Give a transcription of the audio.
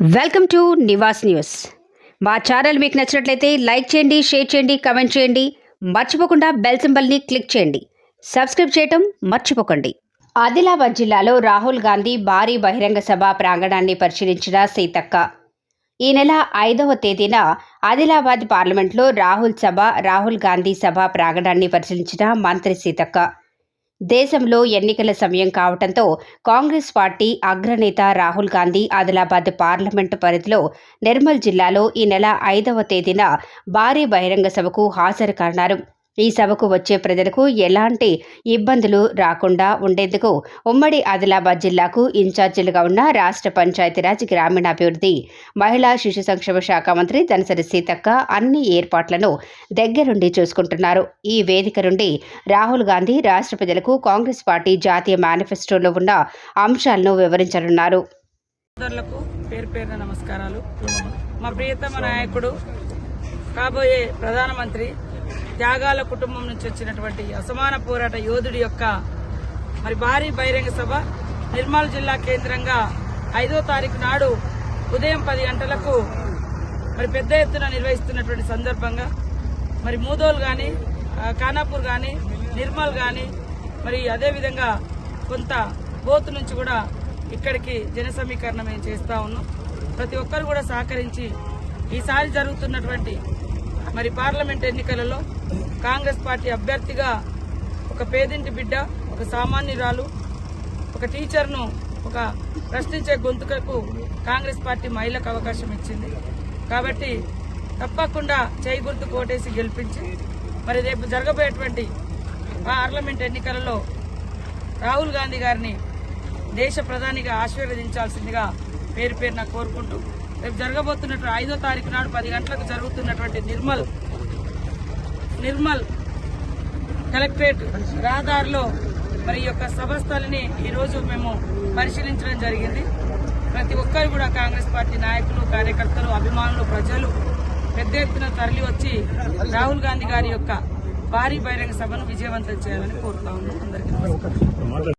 Welcome to Nivas news. మా channel మీకు నచ్చినట్లయితే లైక్ చేయండి షేర్ చేయండి కమెంట్ చేయండి. మర్చిపోకుండా బెల్ సింబల్ని క్లిక్ చేయండి. సబ్స్క్రైబ్ చేయటం మర్చిపోకండి. ఆదిలాబాద్ జిల్లాలో రాహుల్ గాంధీ భారీ బహిరంగ సభ ప్రాంగణాన్ని పరిశీలించిన సీతక్క. ఈ నెల ఐదవ తేదీన ఆదిలాబాద్ పార్లమెంట్లో రాహుల్ సభ రాహుల్ గాంధీ సభ ప్రాంగణాన్ని పరిశీలించిన మంత్రి సీతక్క. దేశంలో ఎన్నికల సమయం కావడంతో కాంగ్రెస్ పార్టీ అగ్రనేత రాహుల్ గాంధీ ఆదిలాబాద్ పార్లమెంటు పరిధిలో నిర్మల్ జిల్లాలో ఈ నెల ఐదవ తేదీన భారీ బహిరంగ సభకు హాజరు కానున్నారు. ఈ సభకు వచ్చే ప్రజలకు ఎలాంటి ఇబ్బందులు రాకుండా ఉండేందుకు ఉమ్మడి ఆదిలాబాద్ జిల్లాకు ఇన్ఛార్జీలుగా ఉన్న రాష్ట్ర పంచాయతీరాజ్ గ్రామీణాభివృద్ధి మహిళా శిశు సంక్షేమ శాఖ మంత్రి దనసరి సీతక్క అన్ని ఏర్పాట్లను దగ్గరుండి చూసుకుంటున్నారు. ఈ వేదిక నుండి రాహుల్ గాంధీ రాష్ట్ర ప్రజలకు కాంగ్రెస్ పార్టీ జాతీయ మేనిఫెస్టోలో ఉన్న అంశాలను వివరించనున్నారు. పేరు పేరున నమస్కారాలు. మా ప్రియతమ నాయకుడు కాబోయే ప్రధానమంత్రి త్యాగాల కుటుంబం నుంచి వచ్చినటువంటి అసమాన పోరాట యోధుడి యొక్క మరి భారీ బహిరంగ సభ నిర్మల్ జిల్లా కేంద్రంగా ఐదో తారీఖు నాడు ఉదయం పది గంటలకు మరి పెద్ద ఎత్తున నిర్వహిస్తున్నటువంటి సందర్భంగా మరి మూదోలు కానీ ఖానాపూర్ కానీ నిర్మల్ కానీ మరి అదేవిధంగా కొంత బోతు నుంచి కూడా ఇక్కడికి జన సమీకరణ మేము చేస్తా ఉన్నాం. ప్రతి ఒక్కరు కూడా సహకరించి ఈసారి జరుగుతున్నటువంటి మరి పార్లమెంట్ ఎన్నికలలో కాంగ్రెస్ పార్టీ అభ్యర్థిగా ఒక పేదింటి బిడ్డ ఒక సామాన్యురాలు ఒక టీచర్ను ఒక ప్రశ్నించే గొంతుకకు కాంగ్రెస్ పార్టీ మహిళకు అవకాశం ఇచ్చింది. కాబట్టి తప్పకుండా చేయి గుర్తు కోటేసి గెలిపించి మరి రేపు జరగబోయేటువంటి పార్లమెంట్ ఎన్నికలలో రాహుల్ గాంధీ గారిని దేశ ప్రధానిగా ఆశీర్వదించాల్సిందిగా పేరు పేరున కోరుకుంటూ రేపు జరగబోతున్నటువంటి ఐదో తారీఖు నాడు పది గంటలకు జరుగుతున్నటువంటి నిర్మల్ నిర్మల్ కలెక్టరేట్ రహదారిలో మరి యొక్క యొక్క సభస్థలిని ఈరోజు మేము పరిశీలించడం జరిగింది. ప్రతి ఒక్కరు కూడా కాంగ్రెస్ పార్టీ నాయకులు కార్యకర్తలు అభిమానులు ప్రజలు పెద్ద ఎత్తున తరలి వచ్చి రాహుల్ గాంధీ గారి యొక్క భారీ బహిరంగ సభను విజయవంతం చేయాలని కోరుతా ఉన్నాం. అందరికీ నమస్కారం.